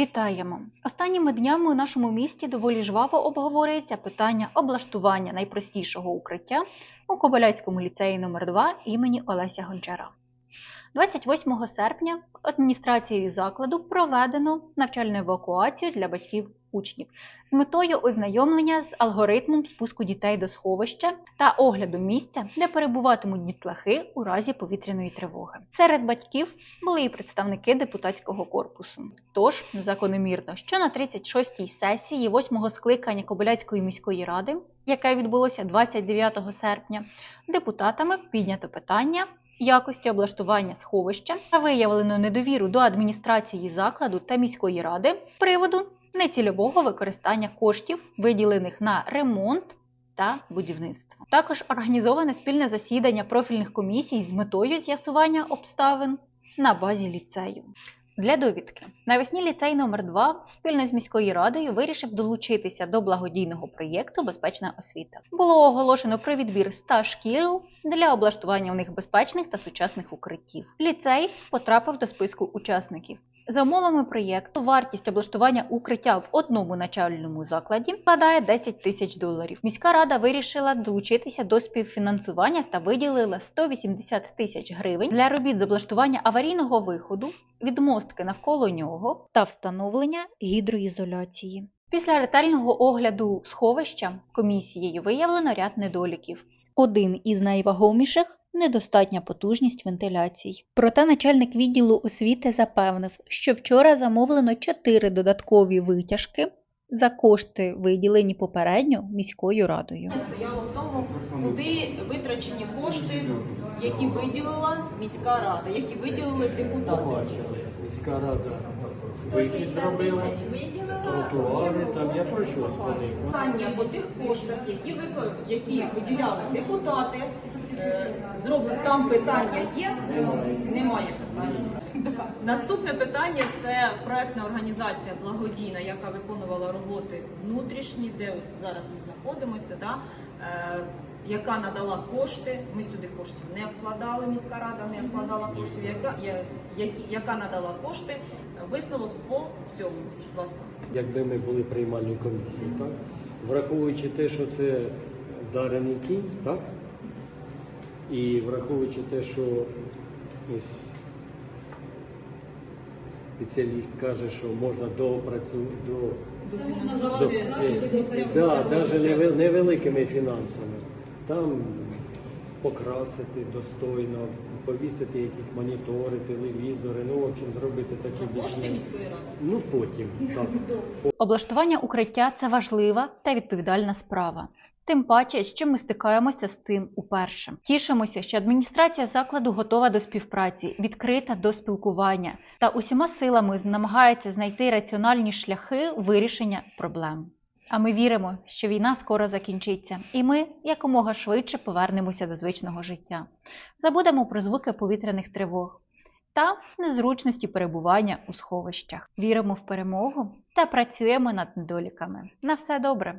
Вітаємо! Останніми днями у нашому місті доволі жваво обговорюється питання облаштування найпростішого укриття у Кобиляцькому ліцеї номер 2 імені Олеся Гончара. 28 серпня адміністрацією закладу проведено навчальну евакуацію для батьків учнів з метою ознайомлення з алгоритмом спуску дітей до сховища та огляду місця, де перебуватимуть дітлахи у разі повітряної тривоги. Серед батьків були і представники депутатського корпусу. Тож закономірно, що на 36-й сесії 8-го скликання Кобиляцької міської ради, яке відбулося 29 серпня, депутатами піднято питання якості облаштування сховища та виявлено недовіру до адміністрації закладу та міської ради приводу нецільового використання коштів, виділених на ремонт та будівництво. Також організоване спільне засідання профільних комісій з метою з'ясування обставин на базі ліцею. Для довідки навесні ліцей номер 2 спільно з міською радою вирішив долучитися до благодійного проєкту Безпечна освіта. Було оголошено про відбір 100 шкіл для облаштування в них безпечних та сучасних укриттів. Ліцей потрапив до списку учасників. За умовами проєкту, вартість облаштування укриття в одному навчальному закладі складає 10 тисяч доларів. Міська рада вирішила долучитися до співфінансування та виділила 180 тисяч гривень для робіт з облаштування аварійного виходу, відмостки навколо нього та встановлення гідроізоляції. Після ретельного огляду сховища комісією виявлено ряд недоліків. Один із найвагоміших недостатня потужність вентиляцій. Проте начальник відділу освіти запевнив, що вчора замовлено чотири додаткові витяжки за кошти, виділені попередньо міською радою. стояло в тому, куди витрачені кошти, які виділила міська рада, які виділили депутати. Міська рада вихід зробила, тротуари, там я про що спонив. Питання по тих коштах, які вико- які виділяли депутати, е, зроблено там питання є, немає питань. Наступне питання це проектна організація благодійна, яка виконувала роботи внутрішні, де зараз ми знаходимося, да, е, яка надала кошти. Ми сюди коштів не вкладали, міська рада не вкладала коштів, яка, я- які, яка надала кошти. Висновок по цьому, будь ласка. Якби ми були приймальною комісією, так? Враховуючи те, що це вдарений кінь, так? І враховуючи те, що ось спеціаліст каже, що можна допрацювати до до, до, до, да, навіть невеликими фінансами. Там покрасити достойно, повісити якісь монітори, телевізори, ну, в общем, зробити такі За кошти більш... міської ради. Ну, потім, так. Облаштування укриття це важлива та відповідальна справа. Тим паче, що ми стикаємося з цим уперше. Тішимося, що адміністрація закладу готова до співпраці, відкрита до спілкування та усіма силами намагається знайти раціональні шляхи вирішення проблем. А ми віримо, що війна скоро закінчиться, і ми якомога швидше повернемося до звичного життя. Забудемо про звуки повітряних тривог та незручності перебування у сховищах. Віримо в перемогу та працюємо над недоліками. На все добре!